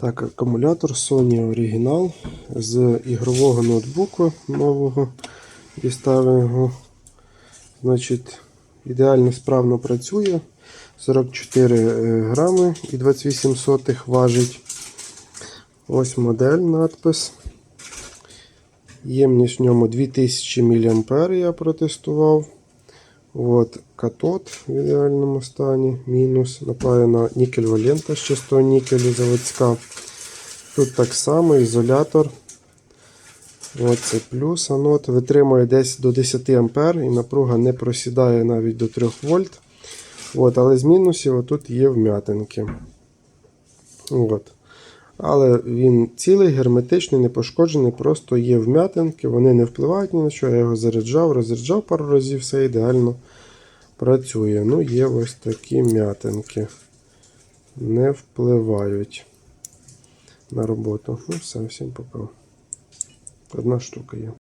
Так, акумулятор Sony оригінал з ігрового ноутбуку нового. Дістав його. Значить, ідеально справно працює. 44 е, грами і 28 сотих важить. Ось модель, надпис. Ємність в ньому 2000 мА я протестував. От, катод в ідеальному стані, мінус. Напаяна нікель валента з чистого нікелю заводська. Тут так само ізолятор. От це плюс анод. Витримує десь до 10 А і напруга не просідає навіть до 3 вольт. От, але з мінусів отут є вм'ятинки. От. Але він цілий, герметичний, не пошкоджений, просто є вм'ятинки, вони не впливають ні на що. Я його заряджав, розряджав пару разів, все ідеально працює. Ну, є ось такі м'ятинки. Не впливають на роботу. Ну, все, всім пока. Одна штука є.